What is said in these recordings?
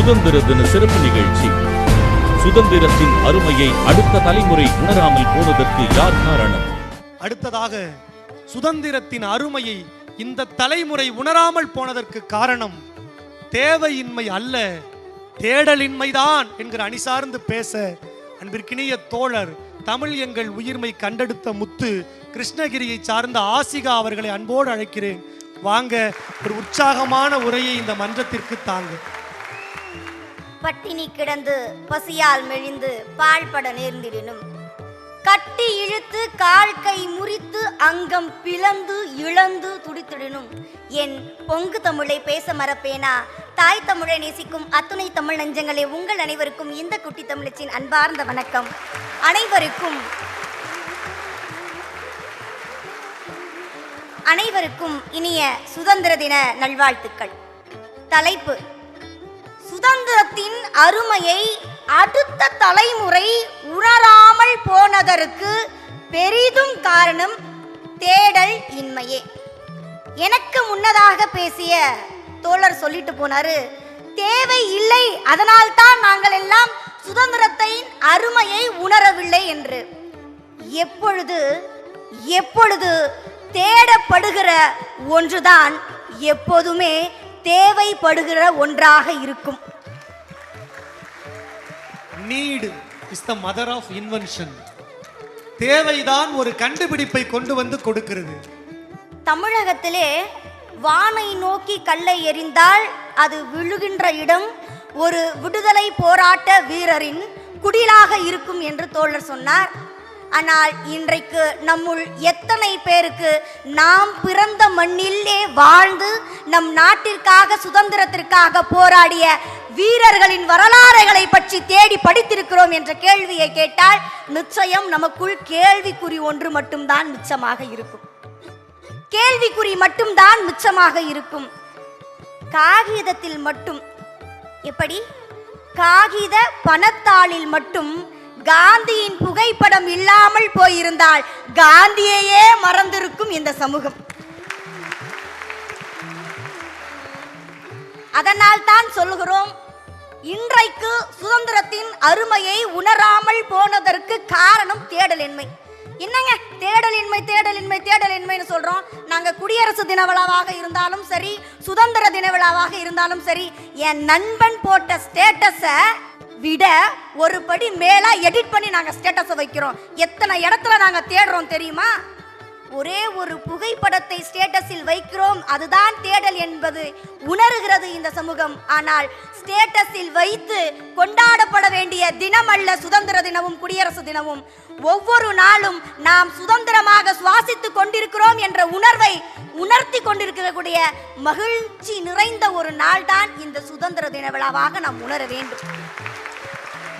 சுதந்திர தின சிறப்பு நிகழ்ச்சி. சுதந்திரத்தின் அருமையை அடுத்த தலைமுறை உணராமல் போனதற்கு யார் காரணம்? அடுத்ததாக சுதந்திரத்தின் அருமையை இந்த தலைமுறை உணராமல் போனதற்கு காரணம் தேவையின்மை அல்ல தேடலின்மைதான் என்கிற அணிசார்ந்து பேச அன்பிற்கினிய தோழர் தமிழ் எங்கள் உயிர்மை கண்டெடுத்த முத்து கிருஷ்ணகிரியை சார்ந்த ஆசிகா அவர்களை அன்போடு அழைக்கிறேன். வாங்க ஒரு உற்சாகமான உரையை இந்த மன்றத்திற்கு தாங்க. பட்டினி கிடந்து பசியால் மெழிந்து பாழ்பட நேர்ந்திடினும். கட்டி இழுத்து கால் கை முறித்து அங்கம் பிளந்து இழந்து துடித்திடினும். என் பொங்கு தமிழை பேச மறப்பேனா? தாய் தமிழை நேசிக்கும் அத்துணை தமிழ் நெஞ்சங்களே உங்கள் அனைவருக்கும் இந்த குட்டி தமிழச்சின் அன்பார்ந்த வணக்கம். அனைவருக்கும் அனைவருக்கும் இனிய சுதந்திர தின நல்வாழ்த்துக்கள். தலைப்பு சுதந்திரத்தின் அருமையை அடுத்த தலைமுறை உணராமல் போனதற்கு பெரிதும் காரணம் தேடல் இன்மையே. எனக்கு முன்னதாக பேசிய தோழர் சொல்லிட்டு போனாரு தேவை இல்லை அதனால்தான் நாங்கள் எல்லாம் சுதந்திரத்தின் அருமையை உணரவில்லை என்று. எப்பொழுது எப்பொழுது தேடப்படுகிற ஒன்றுதான் எப்போதுமே தேவைப்படுகிற ஒன்றாக இருக்கும். Need is the mother of invention தேவைதான் ஒரு கண்டுபிடிப்பை கொண்டு வந்து கொடுக்கிறது. தமிழகத்திலே வானை நோக்கி கல்லை எறிந்தால் அது விழுகின்ற இடம் ஒரு விடுதலை போராட்ட வீரரின் குடிலாக இருக்கும் என்று தோழர் சொன்னார். ஆனால் இன்றைக்கு நம்முள் எத்தனை பேருக்கு நாம் பிறந்த மண்ணிலே வாழ்ந்து நம் நாட்டிற்காக சுதந்திரத்திற்காக போராடிய வீரர்களின் வரலாறுகளை பற்றி தேடி படித்திருக்கிறோம் என்ற கேள்வியை கேட்டால் நிச்சயம் நமக்குள் கேள்விக்குறி ஒன்று மட்டும்தான் மிச்சமாக இருக்கும். கேள்விக்குறி மட்டும்தான் மிச்சமாக இருக்கும். காகிதத்தில் மட்டும். எப்படி? காகித பணத்தாளில் மட்டும் காந்தியின் புகைப்படம் இல்லாமல் போயிருந்தால் காந்தியையே மறந்திருக்கும் இந்த சமூகம். அதனால் தான் சொல்லுகிறோம் இன்றைக்கு சுதந்திரத்தின் அருமையை உணராமல் போனதற்கு காரணம் தேடலின்மை. என்னங்க? தேடலின்மை தேடலின்மை தேடலின்மைன்னு சொல்றோம். நாங்க குடியரசு தின விழாவாக இருந்தாலும் சரி சுதந்திர தின விழாவாக இருந்தாலும் சரி என் நண்பன் போட்ட ஸ்டேட்டஸை விட ஒரு படி மேல எடிட் பண்ணி நாங்க ஸ்டேட்டஸை வைக்கிறோம். எத்தனை இடத்துல நாங்க தேடுறோம் தெரியுமா? ஒரே ஒரு புகைப்படத்தை ஸ்டேட்டஸில் வைக்கிறோம். அதுதான் தேடல் என்பது உணர்கிறது இந்த சமூகம். ஆனால் ஸ்டேட்டஸில் வைத்து கொண்டாடப்பட வேண்டிய தினம் அல்ல சுதந்திர தினமும் குடியரசு தினமும். ஒவ்வொரு நாளும் நாம் சுதந்திரமாக சுவாசித்துக் கொண்டிருக்கிறோம் என்ற உணர்வை உணர்த்தி கொண்டிருக்கக்கூடிய மகிழ்ச்சி நிறைந்த ஒரு நாள் தான் இந்த சுதந்திர தின விழாவாக நாம் உணர வேண்டும்.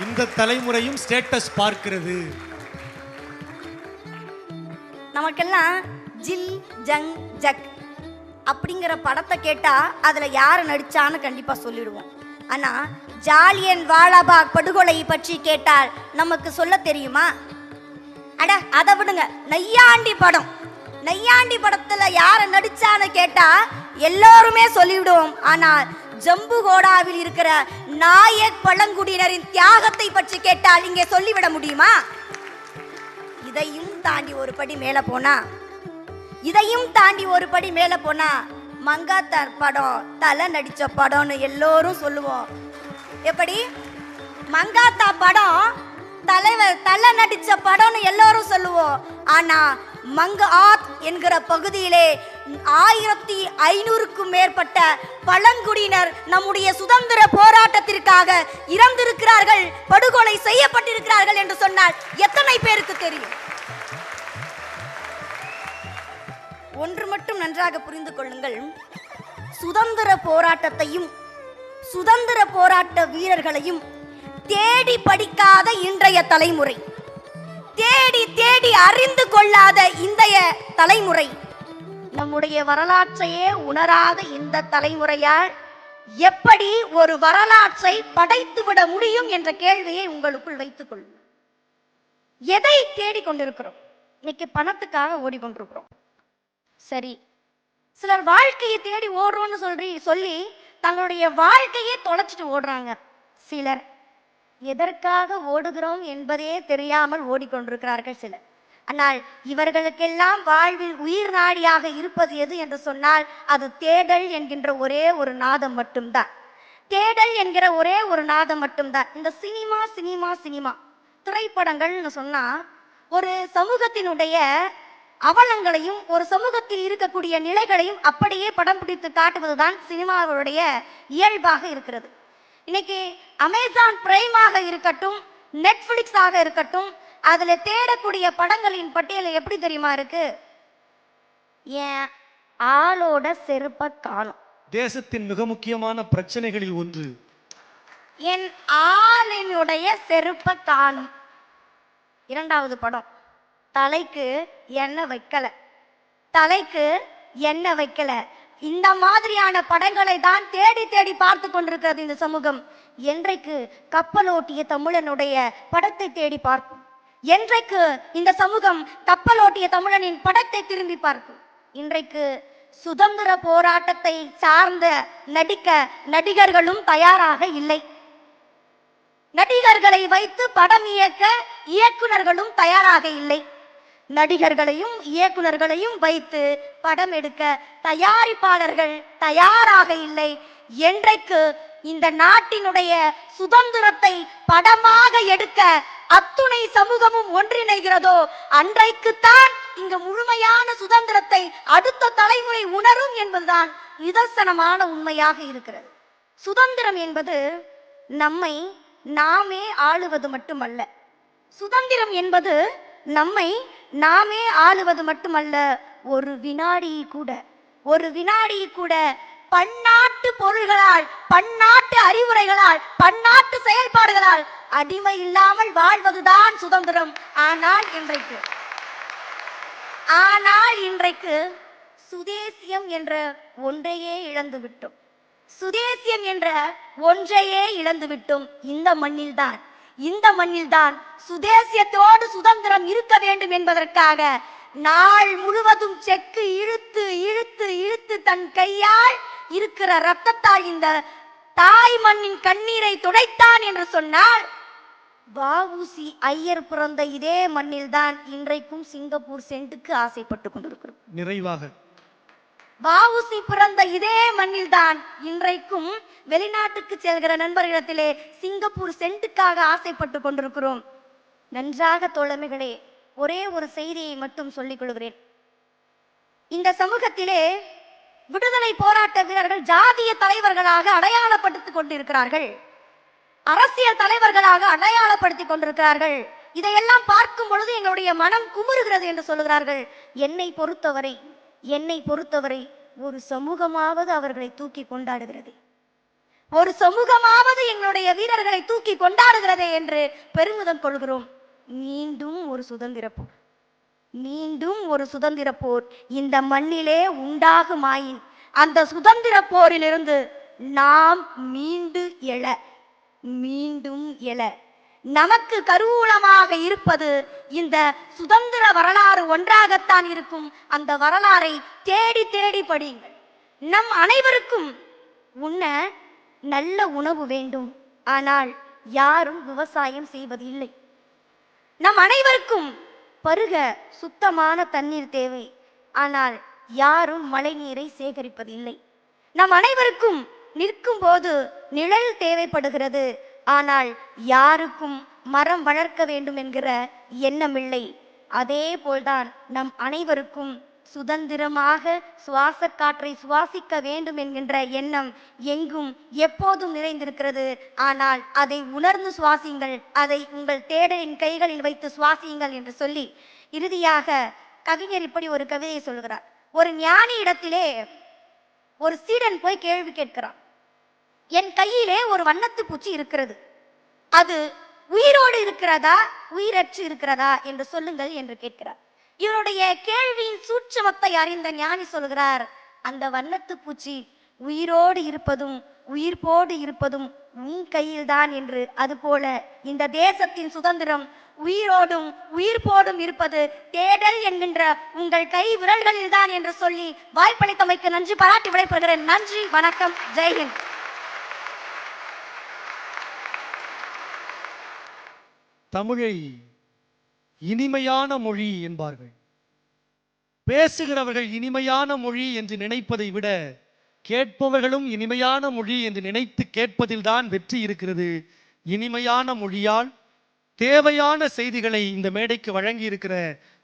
இந்த தலைமுறையும் ஸ்டேட்டஸ் பார்க்கிறது. நமக்கெல்லாம் ஜில் ஜங் ஜக் அப்படிங்கிற படத்தை கேட்டா அதுல யார் நடிச்சான்னு கண்டிப்பா சொல்லிடுவோம். ஆனா ஜாலியன் வாலாபாக் படுகொலை பற்றி கேட்டால் நமக்கு சொல்ல தெரியுமா? அட அதை விடுங்க. நையாண்டி படம். நையாண்டி படத்துல யார நடிச்சான்னு கேட்டா எல்லோருமே சொல்லிவிடுவோம். ஆனால் ஜம்புகோடாவில் இருக்கிற நாயக் பழங்குடியினரின் தியாகத்தை பற்றி கேட்டால் இங்கே சொல்லிவிட முடியுமா? இதையும் தாண்டி ஒரு படி மேல போனா இதையும் தாண்டி ஒரு படி மேல போனா மங்காத்தா படம் தலை நடிச்ச படம்னு எல்லோரும் சொல்லுவோம். எப்படி? மங்காத்தா படம் தலைவர் தலை நடிச்ச படம்னு எல்லோரும் சொல்லுவோம். ஆனா மங்க ஆத் என்கிற பகுதியிலே ஆயிரத்தி ஐநூறுக்கும் மேற்பட்ட பழங்குடியினர் நம்முடைய சுதந்திர போராட்டத்திற்காக இறந்திருக்கிறார்கள் படுகொலை செய்யப்பட்டிருக்கிறார்கள் என்று சொன்னால் எத்தனை பேருக்கு தெரியும்? ஒன்று மட்டும் நன்றாக புரிந்து கொள்ளுங்கள். சுதந்திர போராட்டத்தையும் சுதந்திர போராட்ட வீரர்களையும் தேடி படிக்காத இன்றைய தலைமுறை. தேடி தேடி அறிந்து கொள்ளாத இந்தைய தலைமுறை. நம்முடைய வரலாற்றையே உணராத இந்த தலைமுறையால் எப்படி ஒரு வரலாற்றை படைத்து விட முடியும் என்ற கேள்வியை உங்களுக்குள் வைத்துக் கொள்ளும் எதை தேடிக் கொண்டிருக்கிறோம்? இன்னைக்கு பணத்துக்காக ஓடிக்கொண்டிருக்கிறோம். சரி சிலர் வாழ்க்கையை தேடி ஓடுறோம்னு சொல்லி சொல்லி தங்களுடைய வாழ்க்கையே தொலைச்சிட்டு ஓடுறாங்க. சிலர் எதற்காக ஓடுகிறோம் என்பதே தெரியாமல் ஓடிக்கொண்டிருக்கிறார்கள் சிலர். ஆனால் இவர்களுக்கெல்லாம் வாழ்வில் உயிர் நாடியாக இருப்பது எது என்று சொன்னால் அது தேடல் என்கின்ற ஒரே ஒரு நாதம் மட்டும்தான். தேடல் என்கிற ஒரே ஒரு நாதம் மட்டும்தான். இந்த சினிமா சினிமா சினிமா திரைப்படங்கள்னு சொன்னா ஒரு சமூகத்தினுடைய அவலங்களையும் ஒரு சமூகத்தில் இருக்கக்கூடிய நிலைகளையும் அப்படியே படம் பிடித்து காட்டுவதுதான் சினிமாவுடைய இயல்பாக இருக்கிறது. இன்னைக்கு அமேசான் பிரைமாக இருக்கட்டும் நெட்ஃபிளிக்ஸ் ஆக இருக்கட்டும் அதுல தேடக்கூடிய படங்களின் பட்டியல் எப்படி தெரியுமா இருக்கு? என் ஆளோட செருப்பை காணும். தேசத்தின் மிக முக்கியமான பிரச்சனைகளில் ஒன்று. என் ஆளினுடைய செருப்பை காணும். இரண்டாவது படம். தலைக்கு எண்ணெய் வைக்கல. தலைக்கு எண்ணெய் வைக்கல. இந்த மாதிரியான படங்களை தான் தேடி தேடி பார்த்து கொண்டிருக்கிறது இந்த சமூகம். என்றைக்கு கப்பலோட்டிய தமிழனுடைய படத்தை தேடி பார்க்கும். என்றைக்கு இந்த சமூகம் கப்பலோட்டிய தமிழனின் படத்தை திரும்பி பார்க்கும். இன்றைக்கு சுதந்திர போராட்டத்தை சார்ந்த நடிக்க நடிகர்களும் தயாராக இல்லை. நடிகர்களை வைத்து படம் இயக்க இயக்குனர்களும் தயாராக இல்லை. நடிகர்களையும் இயக்குனர்களையும் வைத்து படம் எடுக்க தயாரிப்பாளர்கள் தயாராக இல்லை. என்றைக்கு இந்த நாட்டினுடைய சுதந்திரத்தை படமாக எடுக்க அத்துணை சமூகமும் ஒன்றிணைகிறதோ அன்றைக்குத்தான் இங்கு முழுமையான சுதந்திரத்தை அடுத்த தலைமுறை உணரும் என்பதுதான் நிதர்சனமான உண்மையாக இருக்கிறது. சுதந்திரம் என்பது நம்மை நாமே ஆளுவது மட்டுமல்ல. சுதந்திரம் என்பது நம்மை நாமே ஆளுவது மட்டுமல்ல ஒரு வினாடி கூட. ஒரு வினாடி கூட பன்னாட்டு பொருள்களால் பன்னாட்டு அறிவுரைகளால் பன்னாட்டு செயல்பாடுகளால் அடிமை இல்லாமல் வாழ்வதுதான் சுதந்திரம். ஆனால் இன்றைக்கு ஆனால் இன்றைக்கு சுதேசியம் என்ற ஒன்றையே இழந்து விட்டோம் சுதேசியம் என்ற ஒன்றையே இழந்து விட்டோம் இந்த மண்ணில்தான். இந்த மண்ணில்தான் சுதேசியத்தோடு சுதந்திரம் இருக்க வேண்டும் என்பதற்காக நாள் முழுவதும் செக்கு இழுத்து இழுத்து இழுத்து தன் கையால் இருக்கிற ரத்தத்தால் இந்த தாய் மண்ணின் கண்ணீரை துடைத்தான் என்று சொன்னால் வஉசி ஐயர் பிறந்த இதே மண்ணில்தான் இன்றைக்கும் சிங்கப்பூர் சென்ட்டுக்கு ஆசைப்பட்டு கொண்டிருக்கிறோம் நிறைவாக. வாவுசி பிறந்த இதே மண்ணில்தான் இன்றைக்கும் வெளிநாட்டுக்கு செல்கிற நண்பர்களிடத்திலே சிங்கப்பூர் சென்ட்டுக்காக ஆசைப்பட்டு கொண்டிருக்கிறோம். நன்றாக தோழமைகளே ஒரே ஒரு செய்தியை மட்டும் சொல்லிக் கொள்கிறேன். இந்த சமூகத்திலே விடுதலை போராட்ட வீரர்கள் ஜாதிய தலைவர்களாக அடையாளப்படுத்திக் கொண்டிருக்கிறார்கள். அரசியல் தலைவர்களாக அடையாளப்படுத்திக் கொண்டிருக்கிறார்கள். இதையெல்லாம் பார்க்கும் பொழுது எங்களுடைய மனம் குமுறுகிறது என்று சொல்லுகிறார்கள் என்னை பொறுத்தவரை என்னை பொறுத்தவரை ஒரு சமூகமாவது அவர்களை தூக்கி கொண்டாடுகிறது. ஒரு சமூகமாவது எங்களுடைய வீரர்களை தூக்கி கொண்டாடுகிறதே என்று பெருமிதம் கொள்கிறோம். மீண்டும் ஒரு சுதந்திர போர். மீண்டும் ஒரு சுதந்திர போர். இந்த மண்ணிலே உண்டாகுமாயின் அந்த சுதந்திர போரிலிருந்து நாம் மீண்டு எழ மீண்டும் எழ. நமக்கு கருவூலமாக இருப்பது இந்த சுதந்திர வரலாறு ஒன்றாகத்தான் இருக்கும். அந்த வரலாறை தேடி தேடி படியுங்கள். நம் அனைவருக்கும் உண்ண நல்ல உணவு வேண்டும். ஆனால் யாரும் விவசாயம் செய்வது இல்லை நம் அனைவருக்கும் பருக சுத்தமான தண்ணீர் தேவை. ஆனால் யாரும் மழைநீரை சேகரிப்பதில்லை. நம் அனைவருக்கும் நிற்கும் போது நிழல் தேவைப்படுகிறது. ஆனால் யாருக்கும் மரம் வளர்க்க வேண்டும் என்கிற எண்ணமில்லை. அதே போல்தான் நம் அனைவருக்கும் சுதந்திரமாக சுவாச காற்றை சுவாசிக்க வேண்டும் என்கின்ற எண்ணம் எங்கும் எப்போதும் நிறைந்திருக்கிறது. ஆனால் அதை உணர்ந்து சுவாசியுங்கள் அதை உங்கள் தேடலின் கைகளில் வைத்து சுவாசியுங்கள் என்று சொல்லி இறுதியாக கவிஞர் இப்படி ஒரு கவிதையை சொல்கிறார். ஒரு ஞானி இடத்திலே ஒரு சீடன் போய் கேள்வி கேட்கிறான். என் கையிலே ஒரு வண்ணத்து பூச்சி இருக்கிறது. அது உயிரோடு இருக்கிறதா உயிரற்று இருக்கிறதா என்று சொல்லுங்கள் என்று கேட்கிறார். இவருடைய கேள்வியின் சூட்சமத்தை அறிந்த ஞானி சொல்கிறார் அந்த வண்ணத்து பூச்சி உயிரோடு இருப்பதும் உயிர்ப்போடு இருப்பதும் உன் கையில்தான் என்று. அதுபோல இந்த தேசத்தின் சுதந்திரம் உயிரோடும் உயிர்ப்போடும் இருப்பது தேடல் என்கின்ற உங்கள் கை விரல்களில் தான் என்று சொல்லி வாய்ப்பளித்தமைக்கு நன்றி. பாராட்டி விடைபெறுகிறேன். நன்றி வணக்கம் ஜெய்ஹிந்த் தமிழை இனிமையான மொழி என்பார்கள். பேசுகிறவர்கள் இனிமையான மொழி என்று நினைப்பதை விட கேட்பவர்களும் இனிமையான மொழி என்று நினைத்து கேட்பதில்தான் வெற்றி இருக்கிறது. இனிமையான மொழியால் தேவையான செய்திகளை இந்த மேடைக்கு வழங்கி இருக்கிற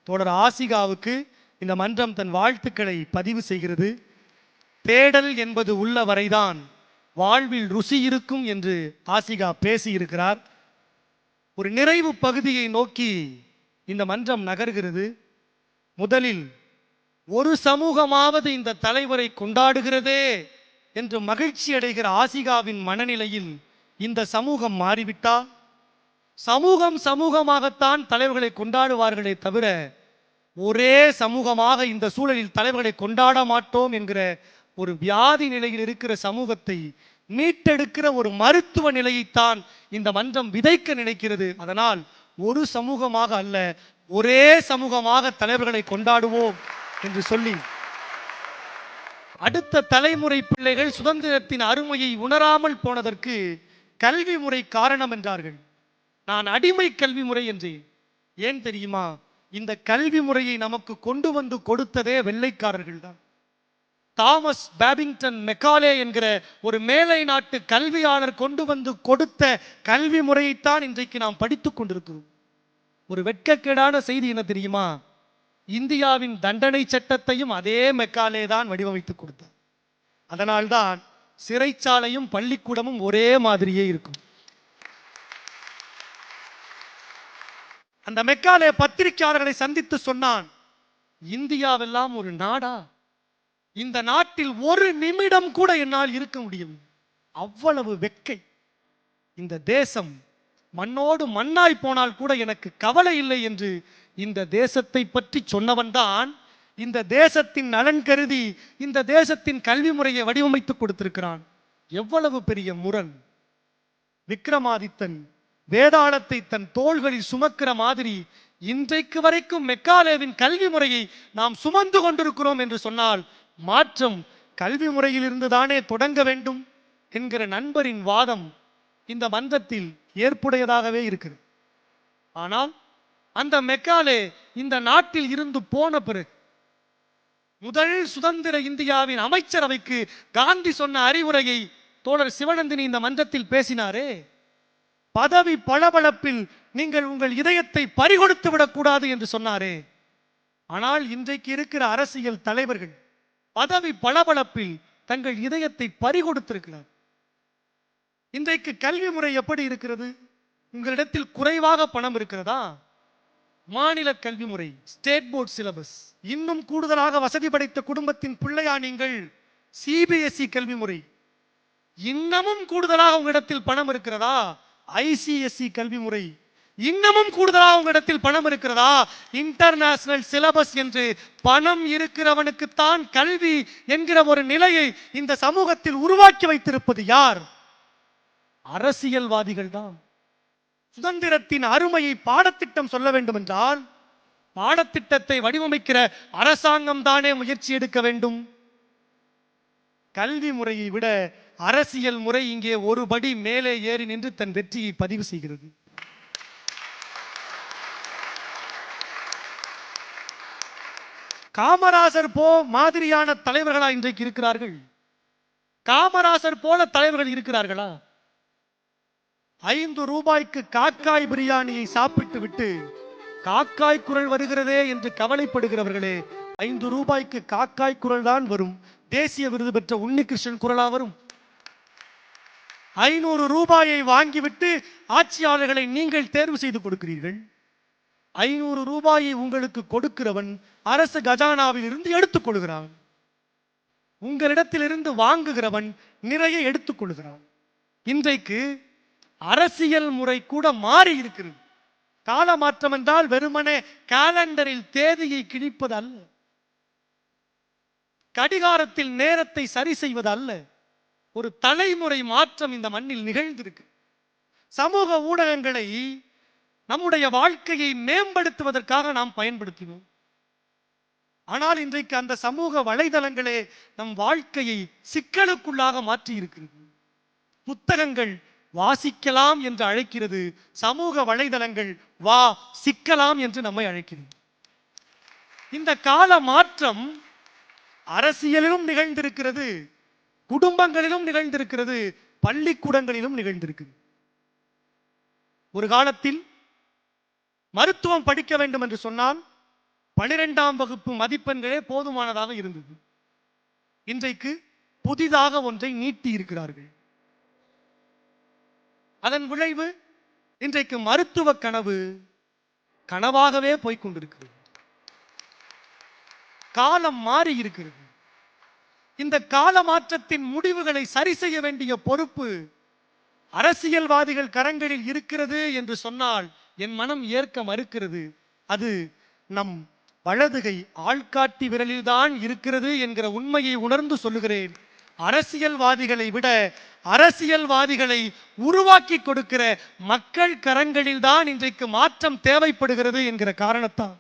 தோழர் ஆசிகாவுக்கு இந்த மன்றம் தன் வாழ்த்துக்களை பதிவு செய்கிறது. தேடல் என்பது உள்ள வரைதான் வாழ்வில் ருசி இருக்கும் என்று ஆசிகா பேசியிருக்கிறார். ஒரு நிறைவு பகுதியை நோக்கி இந்த மன்றம் நகர்கிறது. முதலில் ஒரு சமூகமாவது இந்த தலைவரை கொண்டாடுகிறதே என்று மகிழ்ச்சி அடைகிற ஆசிகாவின் மனநிலையில் இந்த சமூகம் மாறிவிட்டால் சமூகம் சமூகமாகத்தான் தலைவர்களை கொண்டாடுவார்களே தவிர ஒரே சமூகமாக இந்த சூழலில் தலைவர்களை கொண்டாட மாட்டோம் என்கிற ஒரு வியாதி நிலையில் இருக்கிற சமூகத்தை மீட்டெடுக்கிற ஒரு மருத்துவ நிலையைத்தான் இந்த மன்றம் விதைக்க நினைக்கிறது. அதனால் ஒரு சமூகமாக அல்ல ஒரே சமூகமாக தலைவர்களை கொண்டாடுவோம் என்று சொல்லி. அடுத்த தலைமுறை பிள்ளைகள் சுதந்திரத்தின் அருமையை உணராமல் போனதற்கு கல்வி முறை காரணம் என்றார்கள். நான் அடிமை கல்வி முறை என்றேன். ஏன் தெரியுமா? இந்த கல்வி முறையை நமக்கு கொண்டு வந்து கொடுத்ததே வெள்ளைக்காரர்கள் தான். தாமஸ் பேபிங்டன் மெக்காலே என்கிற ஒரு மேலை நாட்டு கல்வியாளர் கொண்டு வந்து கொடுத்த கல்வி முறையைத்தான் இன்றைக்கு நாம் படித்துக் கொண்டிருக்கிறோம். ஒரு வெட்கக்கேடான செய்தி என்ன தெரியுமா? இந்தியாவின் தண்டனை சட்டத்தையும் அதே மெக்காலே தான் வடிவமைத்து கொடுத்தார். அதனால்தான் சிறைச்சாலையும் பள்ளிக்கூடமும் ஒரே மாதிரியே இருக்கும். அந்த மெக்காலே பத்திரிகையாளர்களை சந்தித்து சொன்னான் இந்தியாவெல்லாம் ஒரு நாடா? இந்த நாட்டில் ஒரு நிமிடம் கூட என்னால் இருக்க முடியும் அவ்வளவு வெக்கை இந்த தேசம் மண்ணோடு மண்ணாய் போனால் கூட எனக்கு கவலை இல்லை என்று இந்த தேசத்தை பற்றி சொன்னவன்தான் இந்த தேசத்தின் நலன் கருதி இந்த தேசத்தின் கல்வி முறையை வடிவமைத்து கொடுத்திருக்கிறான். எவ்வளவு பெரிய முரண். விக்ரமாதித்தன் வேதாளத்தை தன் தோள்களில் சுமக்கிற மாதிரி இன்றைக்கு வரைக்கும் மெக்காலேவின் கல்வி முறையை நாம் சுமந்து கொண்டிருக்கிறோம் என்று சொன்னால் மாற்றம் கல்வி முறையிலிருந்து தானே தொடங்க வேண்டும் என்கிற நண்பரின் வாதம் இந்த மன்றத்தில் ஏற்புடையதாகவே இருக்குது. ஆனால் அந்த மெக்காலே இந்த நாட்டில் இருந்து போன பிறகு முதல் சுதந்திர இந்தியாவின் அமைச்சரவைக்கு காந்தி சொன்ன அறிவுரையை தோழர் சிவநந்தினி இந்த மன்றத்தில் பேசினாரே பதவி பளபளப்பில் நீங்கள் உங்கள் இதயத்தை பறிகொடுத்து விடக்கூடாது என்று சொன்னாரே. ஆனால் இன்றைக்கு இருக்கிற அரசியல் தலைவர்கள் பதவி பளபளப்பில் தங்கள் இதயத்தை பறிகொடுத்திருக்கிறார். இன்றைக்கு கல்வி முறை எப்படி இருக்கிறது? உங்களிடத்தில் குறைவாக பணம் இருக்கிறதா? மாநில கல்வி முறை ஸ்டேட் போர்ட் சிலபஸ். இன்னும் கூடுதலாக வசதி படைத்த குடும்பத்தின் பிள்ளையா நீங்கள்? சிபிஎஸ்இ கல்வி முறை. இன்னமும் கூடுதலாக உங்களிடத்தில் பணம் இருக்கிறதா? ஐசிஎஸ்இ கல்வி முறை. இன்னமும் கூடுதலா உங்களிடத்தில் பணம் இருக்கிறதா? இன்டர்நேஷனல் சிலபஸ் என்று பணம் இருக்கிறவனுக்குத்தான் கல்வி என்கிற ஒரு நிலையை இந்த சமூகத்தில் உருவாக்கி வைத்திருப்பது யார்? அரசியல்வாதிகள் தான். சுதந்திரத்தின் அருமையை பாடத்திட்டம் சொல்ல வேண்டும் என்றால் பாடத்திட்டத்தை வடிவமைக்கிற அரசாங்கம் தானே முயற்சி எடுக்க வேண்டும். கல்வி முறையை விட அரசியல் முறை இங்கே ஒரு படி மேலே ஏறி நின்று தன் வெற்றியை பதிவு செய்கிறது. காமராசர் போ மாதிரியான தலைவர்களா இன்றைக்கு இருக்கிறார்கள்? காமராசர் போல தலைவர்கள் இருக்கிறார்களா? ஐந்து ரூபாய்க்கு காக்காய் பிரியாணியை சாப்பிட்டு விட்டு காக்காய் குரல் வருகிறதே என்று கவலைப்படுகிறவர்களே ஐந்து ரூபாய்க்கு காக்காய் குரல் தான் வரும். தேசிய விருது பெற்ற உன்னிகிருஷ்ணன் குரலா வரும். ஐநூறு ரூபாயை வாங்கிவிட்டு ஆட்சியாளர்களை நீங்கள் தேர்வு செய்து கொடுக்கிறீர்கள். ஐநூறு ரூபாயை உங்களுக்கு கொடுக்கிறவன் அரசு கஜானாவில் இருந்து எடுத்துக் கொள்கிறான் உங்களிடத்திலிருந்து வாங்குகிறவன் நிறைய எடுத்துக் கொள்கிறான் இன்றைக்கு அரசியல் முறை கூட மாறி இருக்கிறது. கால மாற்றம் என்றால் வெறுமனே காலண்டரில் தேதியை கிழிப்பது அல்ல கடிகாரத்தில் நேரத்தை சரி செய்வது அல்ல ஒரு தலைமுறை மாற்றம் இந்த மண்ணில் நிகழ்ந்திருக்கு. சமூக ஊடகங்களை நம்முடைய வாழ்க்கையை மேம்படுத்துவதற்காக நாம் பயன்படுத்தினோம். ஆனால் இன்றைக்கு அந்த சமூக வலைதளங்களே நம் வாழ்க்கையை சிக்கலுக்குள்ளாக மாற்றி இருக்கிறது புத்தகங்கள் வாசிக்கலாம் என்று அழைக்கிறது சமூக வலைதளங்கள் வா சிக்கலாம் என்று நம்மை அழைக்கிறது. இந்த கால மாற்றம் அரசியலிலும் நிகழ்ந்திருக்கிறது குடும்பங்களிலும் நிகழ்ந்திருக்கிறது பள்ளிக்கூடங்களிலும் நிகழ்ந்திருக்கிறது. ஒரு காலத்தில் மருத்துவம் படிக்க வேண்டும் என்று சொன்னால் பனிரெண்டாம் வகுப்பு மதிப்பெண்களே போதுமானதாக இருந்தது. இன்றைக்கு புதிதாக ஒன்றை நீட்டி இருக்கிறார்கள். அதன் விளைவு இன்றைக்கு மருத்துவ கனவு கனவாகவே போய்கொண்டிருக்கிறது காலம் மாறி இருக்கிறது. இந்த கால மாற்றத்தின் முடிவுகளை சரி செய்ய வேண்டிய பொறுப்பு அரசியல்வாதிகள் கரங்களில் இருக்கிறது என்று சொன்னால் என் மனம் ஏற்க மறுக்கிறது. அது நம் வலதுகை ஆள்காட்டி விரலில்தான் இருக்கிறது என்கிற உண்மையை உணர்ந்து சொல்லுகிறேன். அரசியல்வாதிகளை விட அரசியல்வாதிகளை உருவாக்கி கொடுக்கிற மக்கள் கரங்களில் தான் இன்றைக்கு மாற்றம் தேவைப்படுகிறது என்கிற காரணத்தான்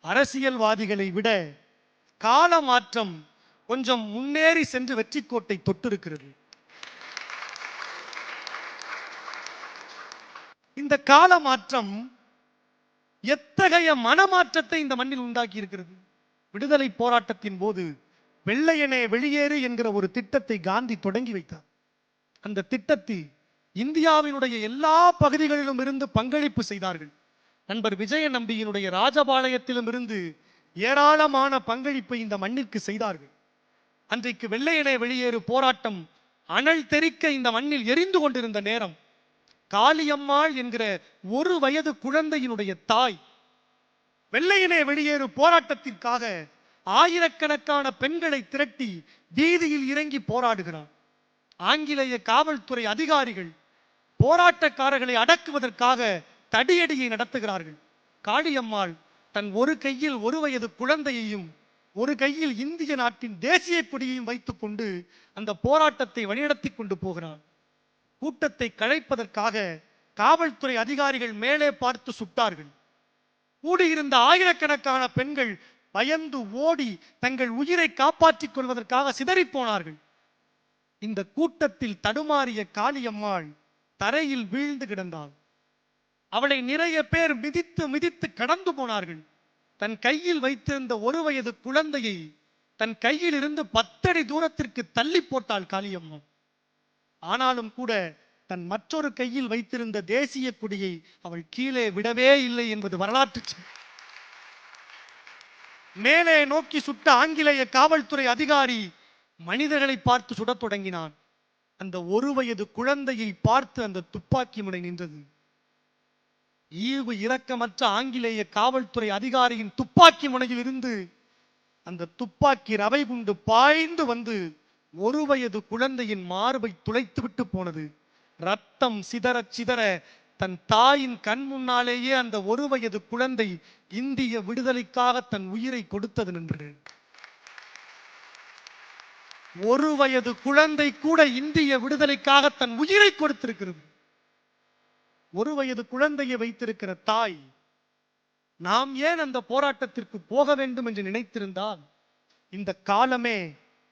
அரசியல்வாதிகளை விட கால மாற்றம் கொஞ்சம் முன்னேறி சென்று வெற்றி கோட்டை தொட்டிருக்கிறது. இந்த கால மாற்றம் எத்தகைய மனமாற்றத்தை இந்த மண்ணில் உண்டாக்கி இருக்கிறது விடுதலை போராட்டத்தின் போது வெள்ளையனே வெளியேறு என்கிற ஒரு திட்டத்தை காந்தி தொடங்கி வைத்தார். அந்த திட்டத்தில் இந்தியாவினுடைய எல்லா பகுதிகளிலும் இருந்து பங்களிப்பு செய்தார்கள். நண்பர் விஜய நம்பியினுடைய ராஜபாளையத்திலும் இருந்து ஏராளமான பங்களிப்பை இந்த மண்ணிற்கு செய்தார்கள். அன்றைக்கு வெள்ளையனே வெளியேறு போராட்டம் அனல் தெறிக்க இந்த மண்ணில் எரிந்து கொண்டிருந்த நேரம் காளியம்மாள் என்கிற ஒரு வயது குழந்தையினுடைய தாய் வெள்ளையனே வெளியேறு போராட்டத்திற்காக ஆயிரக்கணக்கான பெண்களை திரட்டி வீதியில் இறங்கி போராடுகிறார் ஆங்கிலேய காவல்துறை அதிகாரிகள் போராட்டக்காரர்களை அடக்குவதற்காக தடியடியை நடத்துகிறார்கள். காளியம்மாள் தன் ஒரு கையில் ஒரு வயது குழந்தையையும் ஒரு கையில் இந்திய நாட்டின் தேசிய கொடியையும் வைத்துக்கொண்டு அந்த போராட்டத்தை வழிநடத்தி கொண்டு போகிறான். கூட்டத்தை கலைப்பதற்காக காவல்துறை அதிகாரிகள் மேலே பார்த்து சுட்டார்கள். கூடியிருந்த ஆயிரக்கணக்கான பெண்கள் பயந்து ஓடி தங்கள் உயிரை காப்பாற்றிக் கொள்வதற்காக சிதறிப் போனார்கள். இந்த கூட்டத்தில் தடுமாறிய காளியம்மாள் தரையில் வீழ்ந்து கிடந்தாள். அவளை நிறைய பேர் மிதித்து மிதித்து கடந்து போனார்கள். தன் கையில் வைத்திருந்த ஒரு வயது குழந்தையை தன் கையில் இருந்து பத்தடி தூரத்திற்கு தள்ளி போட்டாள் காளியம்மா ஆனாலும் கூட தன் மற்றொரு கையில் வைத்திருந்த தேசிய கொடியை அவள் கீழே விடவே இல்லை என்பது வரலாற்று மேலே நோக்கி சுட்ட ஆங்கிலேய காவல்துறை அதிகாரி மனிதர்களை பார்த்து சுடத் தொடங்கினான். அந்த ஒரு வயது குழந்தையை பார்த்து அந்த துப்பாக்கி முனை நின்றது. ஈவு இரக்கமற்ற ஆங்கிலேய காவல்துறை அதிகாரியின் துப்பாக்கி முனையில் இருந்து அந்த துப்பாக்கி ரவை குண்டு பாய்ந்து வந்து ஒரு வயது குழந்தையின் மார்பை துளைத்துவிட்டு போனது. ரத்தம் சிதற சிதற தன் தாயின் கண் முன்னாலேயே அந்த ஒரு வயது குழந்தை இந்திய விடுதலைக்காக தன் உயிரை கொடுத்தது நின்று. ஒரு வயது குழந்தை கூட இந்திய விடுதலைக்காக தன் உயிரை கொடுத்திருக்கிறது. ஒரு வயது குழந்தையை வைத்திருக்கிற தாய் நாம் ஏன் அந்த போராட்டத்திற்கு போக வேண்டும் என்று நினைத்திருந்தால் இந்த காலமே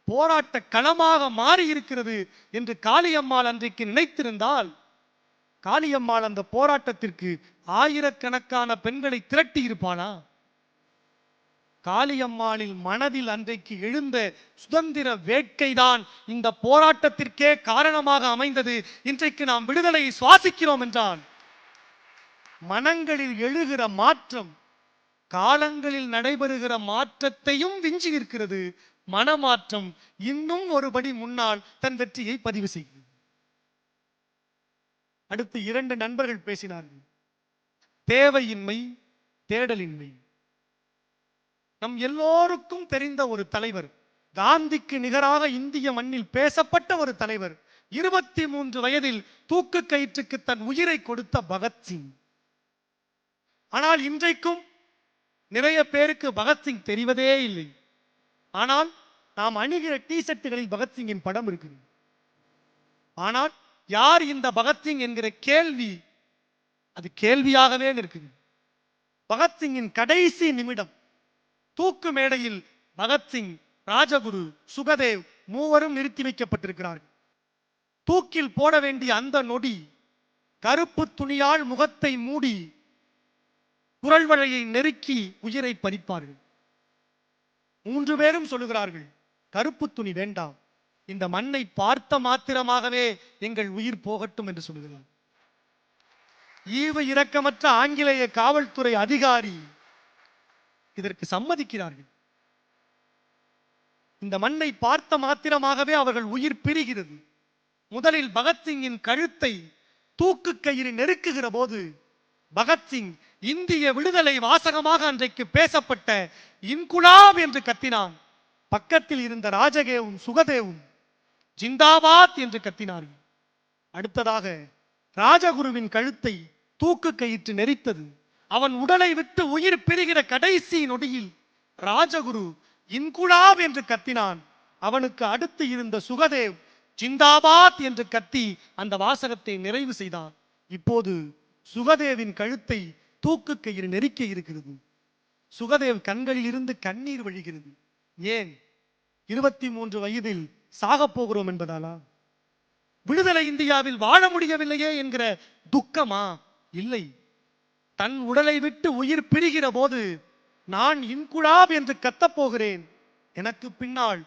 போராட்ட களமாக மாறி இருக்கிறது என்று காளியம்மாள் அன்றைக்கு நினைத்திருந்தால் காளியம்மாள் அந்த போராட்டத்திற்கு ஆயிரக்கணக்கான பெண்களை திரட்டி இருப்பானா காளியம்மாளில் மனதில் அன்றைக்கு எழுந்த சுதந்திர வேட்கைதான் இந்த போராட்டத்திற்கே காரணமாக அமைந்தது. இன்றைக்கு நாம் விடுதலையை சுவாசிக்கிறோம் என்றான். மனங்களில் எழுகிற மாற்றம் காலங்களில் நடைபெறுகிற மாற்றத்தையும் விஞ்சி இருக்கிறது மனமாற்றம் இன்னும் ஒருபடி முன்னால் தன் வெற்றியை பதிவு செய்யும் அடுத்து இரண்டு நண்பர்கள் பேசினார்கள். தேவையின்மை தேடலின்மை. நம் எல்லோருக்கும் தெரிந்த ஒரு தலைவர் காந்திக்கு நிகராக இந்திய மண்ணில் பேசப்பட்ட ஒரு தலைவர் இருபத்தி மூன்று வயதில் தூக்கு கயிற்றுக்கு தன் உயிரை கொடுத்த பகத்சிங் ஆனால் இன்றைக்கும் நிறைய பேருக்கு பகத்சிங் தெரிவதே இல்லை. ஆனால் நாம் அணுகிற டி ஷர்ட்டுகளில் பகத்சிங்கின் படம் இருக்குது. ஆனால் யார் இந்த பகத்சிங் என்கிற கேள்வி அது கேள்வியாகவே இருக்குது பகத்சிங்கின் கடைசி நிமிடம் தூக்கு மேடையில் பகத்சிங் ராஜகுரு சுகதேவ் மூவரும் நிறுத்தி வைக்கப்பட்டிருக்கிறார்கள். தூக்கில் போட வேண்டிய அந்த நொடி கருப்பு துணியால் முகத்தை மூடி குரல்வலையை நெருக்கி உயிரை பறிப்பார்கள். மூன்று பேரும் சொல்லுகிறார்கள் கருப்பு துணி வேண்டாம். இந்த மண்ணை பார்த்த மாத்திரமாகவே எங்கள் உயிர் போகட்டும் என்று சொல்லுகிறார். ஈவு இரக்கமற்ற ஆங்கிலேய காவல்துறை அதிகாரி இதற்கு சம்மதிக்கிறார்கள். இந்த மண்ணை பார்த்த மாத்திரமாகவே அவர்கள் உயிர் பிரிகிறது. முதலில் பகத்சிங்கின் கழுத்தை தூக்கு கயிறு நெருக்குகிற போது பகத்சிங் இந்திய விடுதலை வாசகமாக அன்றைக்கு பேசப்பட்ட இன்குலாப் என்று கத்தினான். பக்கத்தில் இருந்த ராஜகேவும் சுகதேவும் ஜிந்தாபாத் என்று கத்தினார்கள். அடுத்ததாக ராஜகுருவின் கழுத்தை தூக்கு கயிற்று நெரித்தது. அவன் உடலை விட்டு உயிர் பிரிகிற கடைசி நொடியில் ராஜகுரு இன்குலாப் என்று கத்தினான். அவனுக்கு அடுத்து இருந்த சுகதேவ் ஜிந்தாபாத் என்று கத்தி அந்த வாசகத்தை நிறைவு செய்தான். இப்போது சுகதேவின் கழுத்தை தூக்கு கயிறு நெருக்க இருக்கிறது. சுகதேவ் கண்களில் இருந்து கண்ணீர் வழிகிறது. ஏன்? இருபத்தி மூன்று வயதில் சாகப் போகிறோம் என்பதாலா? விடுதலை இந்தியாவில் வாழ முடியவில்லையே என்கிற துக்கமா? இல்லை. தன் உடலை விட்டு உயிர் பிரிகிற போது நான் இன்குழாவ் என்று கத்தப் போகிறேன். எனக்கு பின்னால்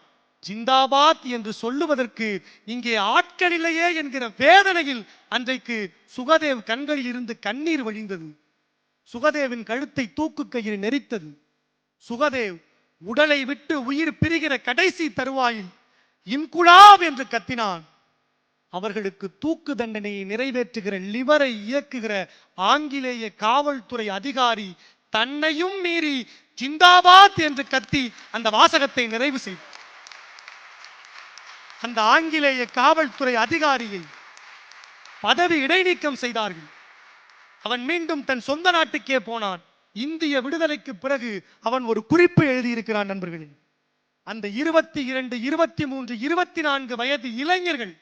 ஜிந்தாபாத் என்று சொல்லுவதற்கு இங்கே ஆட்கள் இல்லையே என்கிற வேதனையில் அன்றைக்கு சுகதேவ் கண்களில் இருந்து கண்ணீர் வழிந்தது. சுகதேவின் கழுத்தை தூக்கு கயிறு நெரித்தது. சுகதேவ் உடலை விட்டு உயிர் பிரிகிற கடைசி தருவாயில் இன்குழாவ் என்று கத்தினான். அவர்களுக்கு தூக்கு தண்டனையை நிறைவேற்றுகிற லிவரை இயக்குகிற ஆங்கிலேய காவல்துறை அதிகாரி தன்னையும் மீறி ஜிந்தாபாத் என்று கத்தி அந்த வாசகத்தை நிறைவு செய்தார் அந்த ஆங்கிலேய காவல்துறை அதிகாரியை பதவி இடைநீக்கம் செய்தார்கள். அவன் மீண்டும் தன் சொந்த நாட்டுக்கே போனான். இந்திய விடுதலைக்கு பிறகு அவன் ஒரு குறிப்பு எழுதியிருக்கிறான் நண்பர்களே. அந்த இருபத்தி இரண்டு இருபத்தி மூன்று இருபத்தி நான்கு வயது இளைஞர்கள்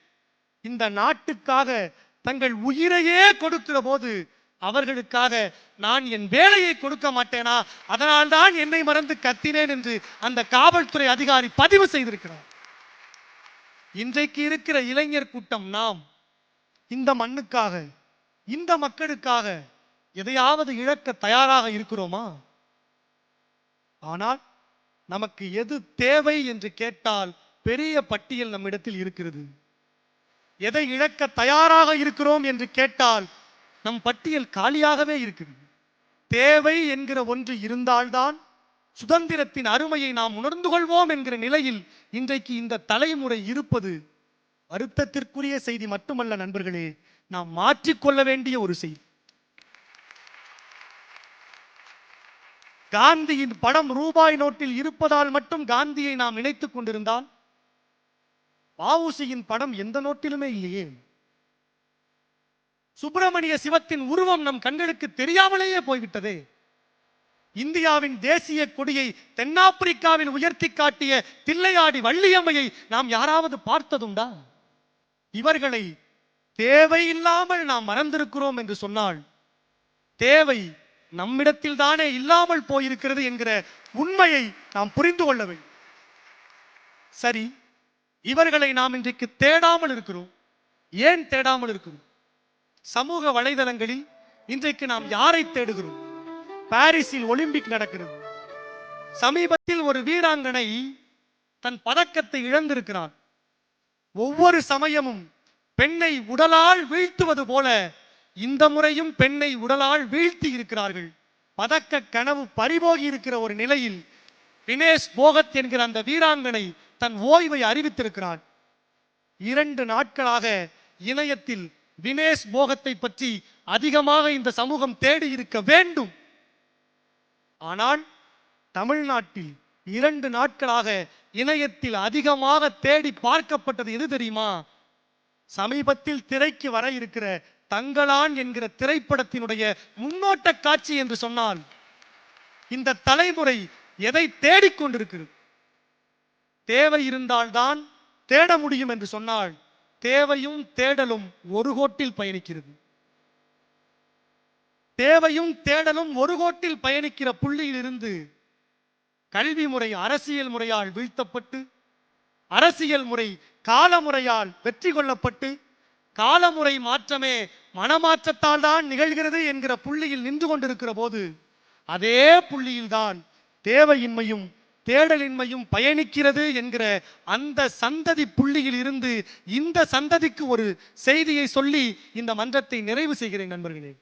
இந்த நாட்டுக்காக தங்கள் உயிரையே கொடுக்கிற போது அவர்களுக்காக நான் என் வேலையை கொடுக்க மாட்டேனா? அதனால் தான் என்னை மறந்து கத்தினேன் என்று அந்த காவல்துறை அதிகாரி பதிவு செய்திருக்கிறார். இன்றைக்கு இருக்கிற இளைஞர் கூட்டம் நாம் இந்த மண்ணுக்காக இந்த மக்களுக்காக எதையாவது இழக்க தயாராக இருக்கிறோமா? ஆனால் நமக்கு எது தேவை என்று கேட்டால் பெரிய பட்டியல் நம்மிடத்தில் இருக்கிறது. எதை இழக்க தயாராக இருக்கிறோம் என்று கேட்டால் நம் பட்டியல் காலியாகவே இருக்குது. தேவை என்கிற ஒன்று இருந்தால்தான் சுதந்திரத்தின் அருமையை நாம் உணர்ந்து கொள்வோம் என்கிற நிலையில் இன்றைக்கு இந்த தலைமுறை இருப்பது வருத்தத்திற்குரிய செய்தி மட்டுமல்ல நண்பர்களே. நாம் மாற்றிக்கொள்ள வேண்டிய ஒரு செய்தி. காந்தியின் படம் ரூபாய் நோட்டில் இருப்பதால் மட்டும் காந்தியை நாம் நினைத்துக் கொண்டிருந்தால் வஉசியின் படம் எந்த நோட்டிலுமே இல்லையே. சுப்பிரமணிய சிவத்தின் உருவம் நம் கண்களுக்கு தெரியாமலேயே போய்விட்டதே. இந்தியாவின் தேசிய கொடியை தென்னாப்பிரிக்காவில் உயர்த்தி காட்டிய தில்லையாடி வள்ளியம்மையை நாம் யாராவது பார்த்ததுண்டா? இவர்களை தேவையில்லாமல் நாம் மறந்திருக்கிறோம் என்று சொன்னால் தேவை நம்மிடத்தில் தானே இல்லாமல் போயிருக்கிறது என்கிற உண்மையை நாம் புரிந்து கொள்ள வேண்டும். சரி இவர்களை நாம் இன்றைக்கு தேடாமல் இருக்கிறோம். ஏன் தேடாமல் இருக்கிறோம்? சமூக வலைதளங்களில் இன்றைக்கு நாம் யாரை தேடுகிறோம்? பாரிஸில் ஒலிம்பிக் நடக்கிறது. சமீபத்தில் ஒரு வீராங்கனை தன் பதக்கத்தை இழந்திருக்கிறார் ஒவ்வொரு சமயமும் பெண்ணை உடலால் வீழ்த்துவது போல இந்த முறையும் பெண்ணை உடலால் வீழ்த்தி இருக்கிறார்கள். பதக்க கனவு பறிபோகி இருக்கிற ஒரு நிலையில் வினேஷ் போகத் என்கிற அந்த வீராங்கனை தன் ஓய்வை அறிவித்திருக்கிறான். இரண்டு நாட்களாக இணையத்தில் வினேஷ் போகத்தை பற்றி அதிகமாக இந்த சமூகம் தேடி இருக்க வேண்டும். ஆனால் தமிழ்நாட்டில் இரண்டு நாட்களாக இணையத்தில் அதிகமாக தேடி பார்க்கப்பட்டது எது தெரியுமா? சமீபத்தில் திரைக்கு வர இருக்கிற தங்களான் என்கிற திரைப்படத்தினுடைய முன்னோட்ட காட்சி என்று சொன்னால் இந்த தலைமுறை எதை தேடிக்கொண்டிருக்கிறது தேவை இருந்தால்தான் தேட முடியும் என்று சொன்னால் தேவையும் தேடலும் ஒரு கோட்டில் பயணிக்கிறது. தேவையும் தேடலும் ஒரு கோட்டில் பயணிக்கிற புள்ளியில் இருந்து கல்வி முறை அரசியல் முறையால் வீழ்த்தப்பட்டு அரசியல் முறை காலமுறையால் வெற்றி கொள்ளப்பட்டு காலமுறை மாற்றமே மனமாற்றத்தால் தான் நிகழ்கிறது என்கிற புள்ளியில் நின்று கொண்டிருக்கிற போது அதே புள்ளியில்தான் தேவையின்மையும் தேடலின்மையும் பயணிக்கிறது என்கிற அந்த சந்ததி புள்ளியில் இருந்து இந்த சந்ததிக்கு ஒரு செய்தியை சொல்லி இந்த மன்றத்தை நிறைவு செய்கிறேன் நண்பர்களே.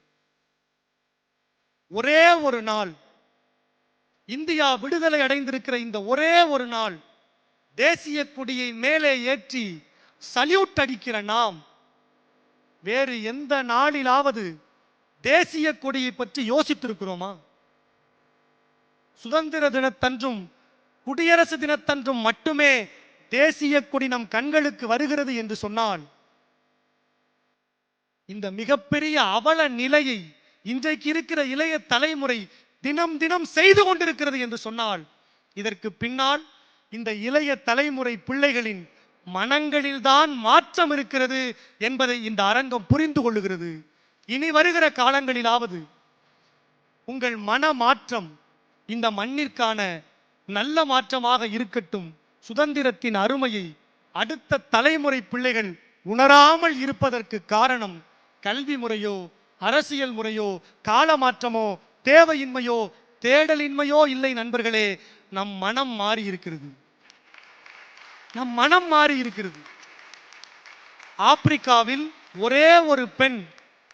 ஒரே ஒரு நாள் இந்தியா விடுதலை அடைந்திருக்கிற இந்த ஒரே ஒரு நாள் தேசிய கொடியை மேலே ஏற்றி சல்யூட் அடிக்கிற நாம் வேறு எந்த நாளிலாவது தேசிய கொடியை பற்றி யோசித்திருக்கிறோமா? சுதந்திர தினத்தன்றும் குடியரசு தினத்தன்றும் மட்டுமே தேசிய கொடி நம் கண்களுக்கு வருகிறது என்று சொன்னால் இந்த மிகப்பெரிய அவல நிலையை இன்றைக்கு இருக்கிற இளைய தலைமுறை தினம் தினம் செய்து கொண்டிருக்கிறது என்று சொன்னால் இதற்கு பின்னால் இந்த இளைய தலைமுறை பிள்ளைகளின் மனங்களில்தான் மாற்றம் இருக்கிறது என்பதை இந்த அரங்கம் புரிந்து கொள்ளுகிறது. இனி வருகிற காலங்களிலாவது உங்கள் மன மாற்றம் இந்த மண்ணிற்கான நல்ல மாற்றமாக இருக்கட்டும். சுதந்திரத்தின் அருமையை அடுத்த தலைமுறை பிள்ளைகள் உணராமல் இருப்பதற்கு காரணம் கல்வி முறையோ அரசியல் முறையோ கால மாற்றமோ தேவையின்மையோ தேடலின்மையோ இல்லை நண்பர்களே நம் மனம் மாறி இருக்கிறது நம் மனம் மாறி இருக்கிறது. ஆப்பிரிக்காவில் ஒரே ஒரு பெண்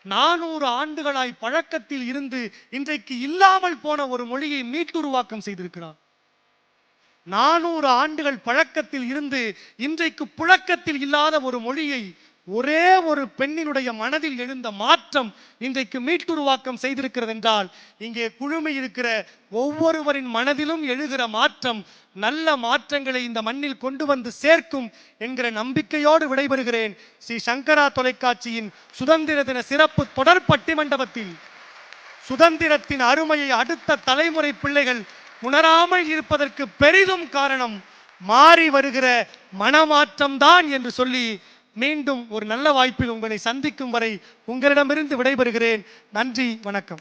நானூறு ஆண்டுகளாய் பழக்கத்தில் இருந்து இன்றைக்கு இல்லாமல் போன ஒரு மொழியை மீட்டுருவாக்கம் செய்திருக்கிறார். நானூறு ஆண்டுகள் பழக்கத்தில் இருந்து இன்றைக்கு புழக்கத்தில் இல்லாத ஒரு மொழியை ஒரே ஒரு பெண்ணினுடைய மனதில் எழுந்த மாற்றம் இன்றைக்கு மீட்டுருவாக்கம் செய்திருக்கிறது என்றால் இங்கே குழுமை இருக்கிற ஒவ்வொருவரின் மனதிலும் எழுகிற மாற்றம் நல்ல மாற்றங்களை இந்த மண்ணில் கொண்டு வந்து சேர்க்கும் என்கிற நம்பிக்கையோடு விடைபெறுகிறேன். ஸ்ரீ சங்கரா தொலைக்காட்சியின் சுதந்திர தின சிறப்பு தொடர் பட்டி மண்டபத்தில் சுதந்திரத்தின் அருமையை அடுத்த தலைமுறை பிள்ளைகள் உணராமல் இருப்பதற்கு பெரிதும் காரணம் மாறி வருகிற மனமாற்றம்தான் என்று சொல்லி மீண்டும் ஒரு நல்ல வாய்ப்பில் உங்களை சந்திக்கும் வரை உங்களிடமிருந்து விடைபெறுகிறேன். நன்றி வணக்கம்.